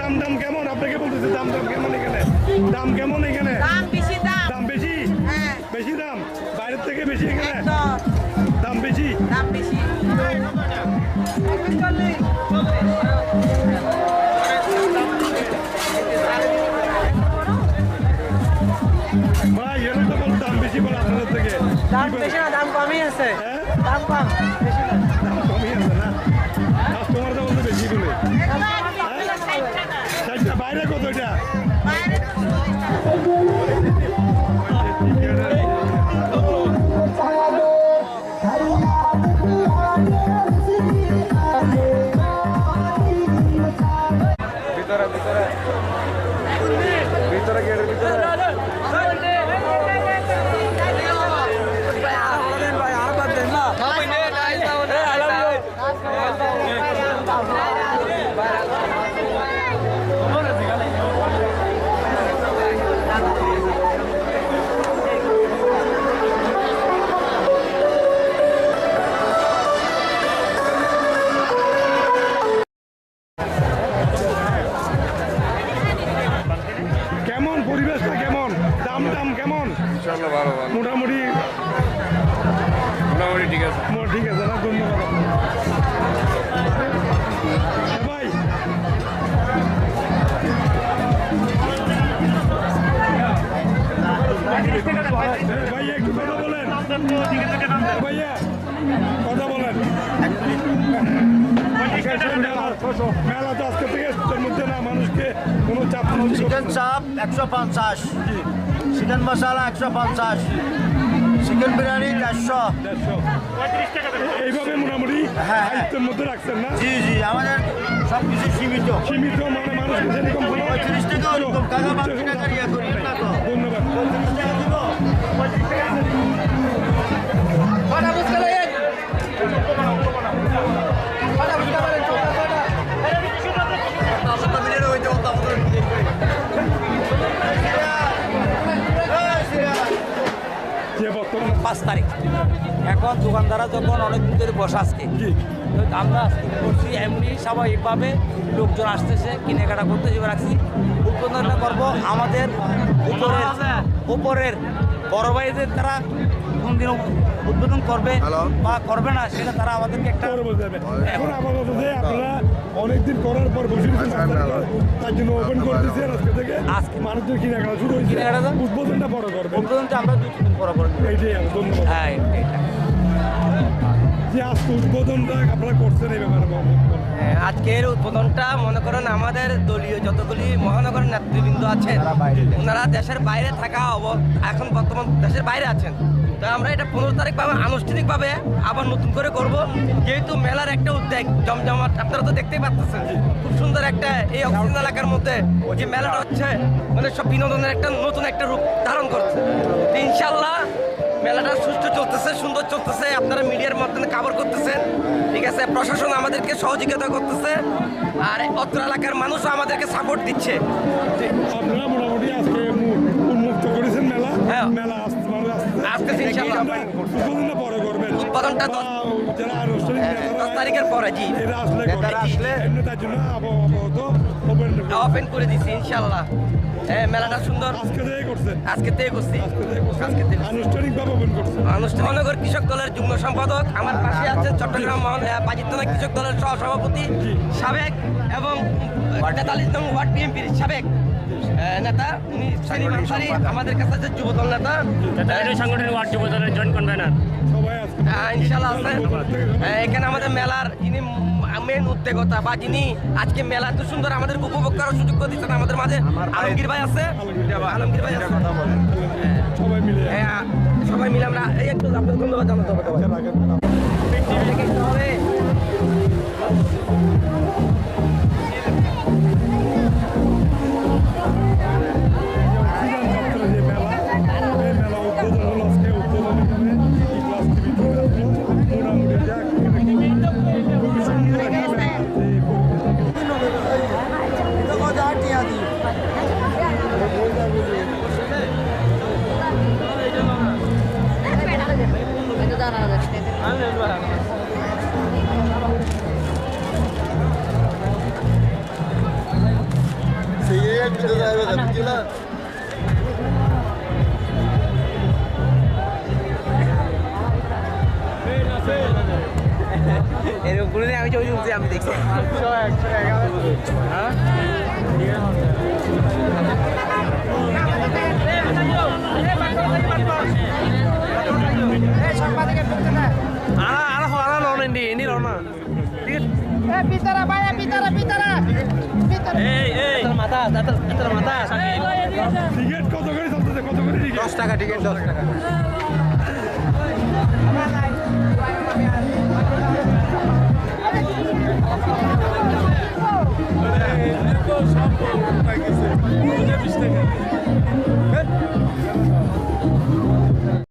দাম দাম কেমন আপনাকে বলতেছে দাম দাম কেমন এখানে দাম কেমন এখানে দাম বেশি দাম দাম বেশি হ্যাঁ বেশি দাম বাইরের থেকে বেশি এখানে দাম বেশি দাম বেশি দাম বেশি দাম বেশি না দাম কমই আছে। দাম কম। পরিবেশটা কেমন? দাম দাম কেমন মোটামুটি মোটামুটি ঠিক আছে। ঠিক আছে না? ধন্যবাদ। ভাই। ভাইয়া একটু কথা বলেন। ভাইয়া কথা বলেন। আজকে মধ্যে না মানুষকে কোনো চাপ চিকেন চাপ একশো পঞ্চাশ। চিকেন মশলা একশো পঞ্চাশ। চিকেন বিরিয়ানি চারশো দেড়শো। এইভাবে মোটামুটি হ্যাঁ। আয়ত্তের মধ্যে রাখছেন না? জি জি আমাদের সব কিছু সীমিত। সীমিত মানে পঁয়ত্রিশ টাকা ওরকম টাকা বাকি টাকা ইয়ে করি। পাঁচ তারিখ। এখন দোকানদাররা যখন অনেক দিন ধরে বসে আজকে আমরা আজকে করছি এমনি স্বাভাবিকভাবে লোকজন আসতেছে কেনাকাটা করতে এবার রাখছি। উদ্বোধনটা করব আমাদের উপরের উপরের বড় ভাইদের তারা কোনদিন উদ্বোধন করবে বা করবে না সেটা তারা আমাদেরকে একটা পরে এখন আপাতত যে আপনারা অনেকদিন করার পর বসে তার জন্য ওপেন করে দিয়েছে আজকে থেকে। আজকে। মানুষদের কেনাকাটা শুরু হয়েছে? উদ্বোধনটা বড় করবে উদ্বোধনটা আমরা দুই তিন দিন পরে। এইটাই ধন্যবাদ। হ্যাঁ যে আজকে উদ্বোধনটা আপনারা করছেন এই ব্যাপারে হ্যাঁ, আজকের উদ্বোধনটা মনে করেন আমাদের দলীয় যতগুলি মহানগর নেতৃবৃন্দ আছেন ওনারা দেশের বাইরে থাকা অব- এখন বর্তমান দেশের বাইরে আছেন। তো আমরা এটা পনেরো তারিখ পাবে আনুষ্ঠানিকভাবে আবার নতুন করে করব। যেহেতু মেলার একটা উদ্যোগ জমজমাট আপনারা তো দেখতেই পাচ্ছেন খুব সুন্দর একটা এই অক্সিজেন এলাকার মধ্যে ওই যে মেলাটা হচ্ছে মানে সব বিনোদনের একটা নতুন একটা রূপ ধারণ করছে। তো ইনশাল্লাহ মেলাটা সুষ্ঠু চলতেছে সুন্দর চলতেছে আপনারা মিডিয়ার মাধ্যমে কাভার করতেছেন ঠিক আছে প্রশাসন আমাদেরকে সহযোগিতা করতেছে আর অত্র এলাকার মানুষও আমাদেরকে সাপোর্ট দিচ্ছে আপনারা মোটামুটি আজকে উন্মুক্ত করেছেন মেলা হ্যাঁ। মেলা ইনশাআল্লাহ। পরে করবেন উদ্বোধনটা দশ- হ্যাঁ, তারিখের পরে, জি। এরা আসলে তার জন্য ওপেন করে দিছি ইনশাল্লাহ হ্যাঁ মেলাটা সুন্দর। আজকে থেকে করছেন আজকে থেকে করছি। আজকে থেকে মহানগর কৃষক দলের যুগ্ম সম্পাদক আমার পাশে আছেন চট্টগ্রাম মহল বাজিতনা কৃষক দলের সহসভাপতি সাবেক এবং তেতাল্লিশ নং ওয়ার্ড বিএনপির সাবেক নেতা। উনি আনসারি আমাদের কাছে আছে যুবদল নেতা। সাংগঠনিক ওয়ার্ড যুব দলের জয়েন্ট কনভেনার ইনশাল্লাহ এখানে আমাদের মেলার যিনি মেন উদ্যোগতা বা যিনি আজকে মেলা এত সুন্দর আমাদের উপভোগ করার সুযোগ করে দিচ্ছেন আমাদের মাঝে আলমগীর ভাই আছে। আলমগীর ভাই আছে। সবাই মিলে। হ্যাঁ, সবাই মিলে আমরা এই একটু আপনাদের ধন্যবাদ জানাতে হবে। এরকম কোনোদিন আমি ছবি তুলছি আমি দেখছি Pitara, vaya, pitara, pitara. Pitara. মাথা মাথা টিকিট কত করে চলতেছে কত করে টিকিট দশ টাকা টিকিট দশ টাকা